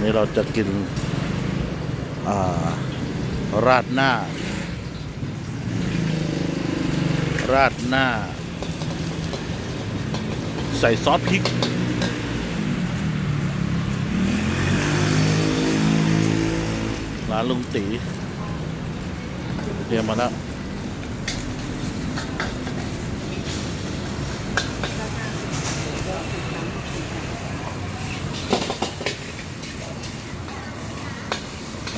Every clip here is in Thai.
นนี้เราจะกินาราดหน้า ราดหน้า ใส่ซอสพริกร้านลุงตีเตรียมมาแล้ว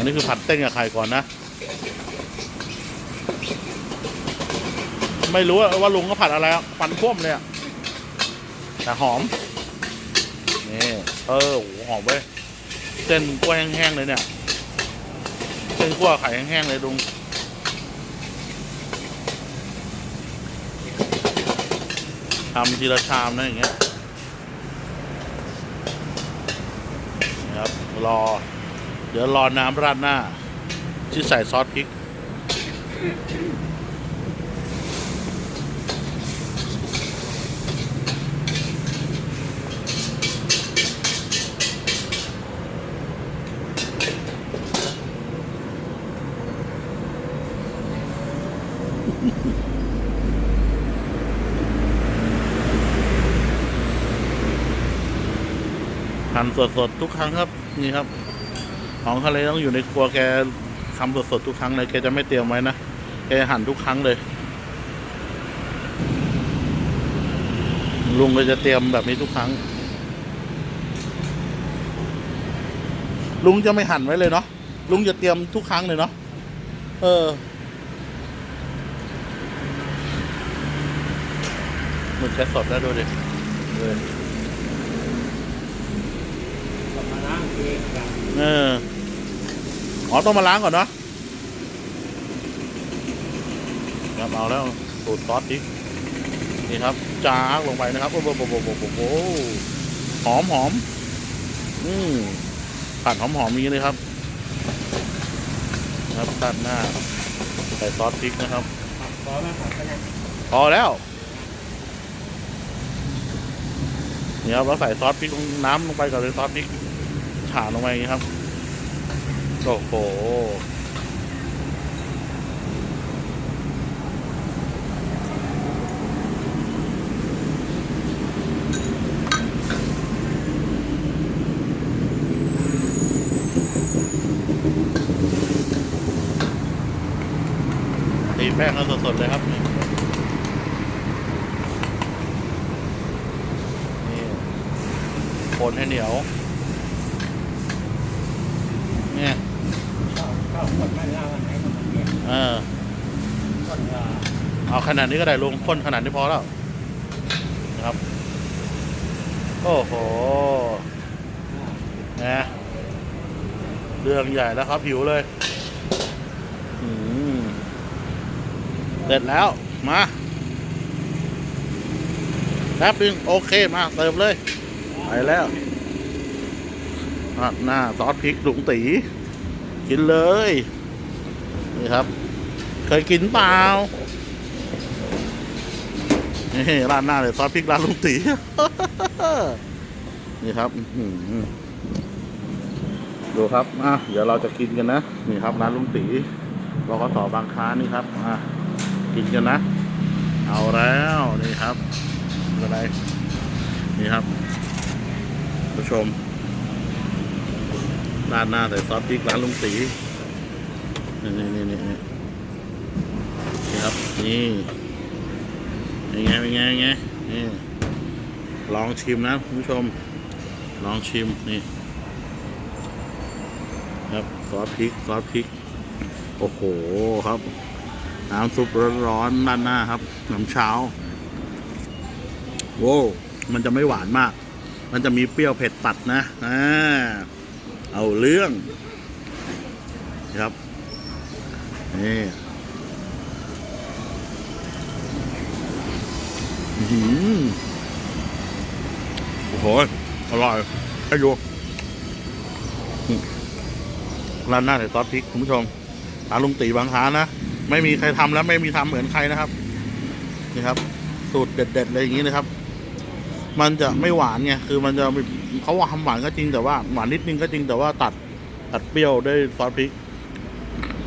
นนี้คือผัดเต้นกับไข่ก่อนนะ ไม่รู้ว่าลุงก็ผัดอะไรอะฟันท่วมเลยอะแต่หอม นี่เออโหหอมเว้ยเส้นกล้วยแห้งๆเลยเนี่ยเส้นกล้วยไข่แห้งๆเลยลุงทำทีละชามนะอย่างเงี้ยนะครับรอ เดี๋ยวรอน้ำราดหน้า ที่ใส่ซอสพริก หั่นสดๆ ทุกครั้งครับ นี่ครับ ของทะเลต้องอยู่ในครัวแกทำสดๆทุกครั้งเลยแกจะไม่เตรียมไว้นะแกหั่นทุกครั้งเลย ลุงก็จะเตรียมแบบนี้ทุกครั้ง ลุงจะไม่หั่นไว้เลยเนาะลุงจะเตรียมทุกครั้งเลยเนาะเออมันแค่สดแล้วดูดิเออ อ๋อต้องมาล้างก่อนเนาะครับเอาแล้วสูตรซอสพริกนี่ครับจากลงไปนะครับโอ้โหโอ้โหโอ้โหโอ้หอมหอมอืมผัดหอมหอมนี้เลยครับ ครับตัดหน้าใส่ซอสพริกนะครับขอมาขอกันพอแล้วนี่ครับเราใส่ซอสพริกลงน้ำลงไปก่อนเลยซอสพริกฉาลงไปอย่างนี้ครับ โอ้โหตีแป้งกันสดๆเลยครับนี่นี่คนให้เหนียว เนี่ย เข้าข้าคนไม่ล่าวันไหนก็มาเรียนเออเอ่อเอาขนาดนี้ก็ได้ลุงข้นขนาดนี้พอแล้วนะครับ โอ้โหนะเรื่องใหญ่แล้วครับหิวเลยอืมเสร็จแล้ว มาแป๊บนึงโอเคมาเติมเลย ไปแล้วราดหน้าซอสพริกหลุงตี กินเลย นี่ครับ เคยกินเปล่านี่ร้านหน้าเลยซอสพริกร้านลุงตีนี่ครับดูครับอะเดี๋ยวเราจะกินกันนะ นี่ครับร้านลุงตีบกสบางค้านี่ครับอะกินกันนะ เอาแล้วนี่ครับอะไรนี่ครับผู้ชม ร้านหน้าใส่ซอสพริกร้านลุงตีนี่นี่นี่นี่นี่ครับนี่เป็นไงเป็นไงเป็นไงนี่ลองชิมนะคุณผู้ชม ลองชิมนี่ครับซอสพริกซอสพริก โอ้โหครับ น้ำซุปร้อนๆด้านหน้าครับน้ำเช้าโว้วมันจะไม่หวานมาก มันจะมีเปรี้ยวเผ็ดตัดนะอ่า เอาเรื่องครับนี่อื้อหือโอ้โหอร่อยให้ดูร้านหน้าใส่ซอสพริกคุณผู้ชมร้านลุงตีบางค้านะไม่มีใครทำแล้วไม่มีทำเหมือนใครนะครับ นี่ครับ สูตรเด็ด ๆ เลยอย่างนี้นะครับ มันจะไม่หวานไงคือมันจะมีเขาว่าทำหวานก็จริงแต่ว่าหวานนิดนึงก็จริงแต่ว่าตัดตัดเปรี้ยวด้วยซอสพริก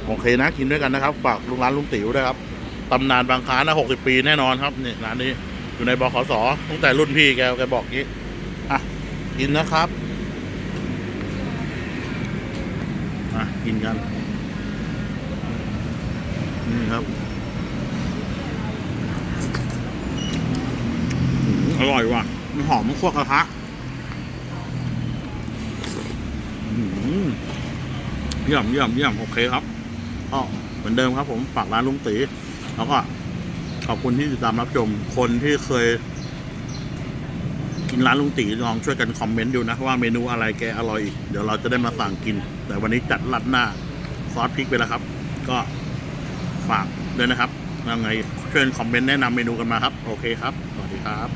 โอเคนะกินด้วยกันนะครับ ฝากลุงร้านลุงติ๋วด้วยครับตำนานบางค้านะหกสิบปีแน่นอนครับเนี่ยร้านนี้อยู่ในบขสตั้งแต่รุ่นพี่แกแกบอกงี้อะกินนะครับอะกินกันนี่ครับ อร่อยว่ะ มันหอมคั่วกระทะเยี่ยมเยี่ยมเยี่ยมโอเคครับก็เหมือนเดิมครับผมฝากร้านลุงตีแล้วก็ขอบคุณที่ติดตามรับชมคนที่เคย กินร้านลุงตีลองช่วยกันคอมเมนต์ดูนะว่าเมนูอะไรแกอร่อยอีกเดี๋ยวเราจะได้มาสั่งกิน แต่วันนี้จัดรัดหน้าซอสพริกไปแล้วครับ ก็ฝากด้วยนะครับ ยังไงเชิญคอมเมนต์แนะนำเมนูกันมาครับ โอเคครับ สวัสดีครับ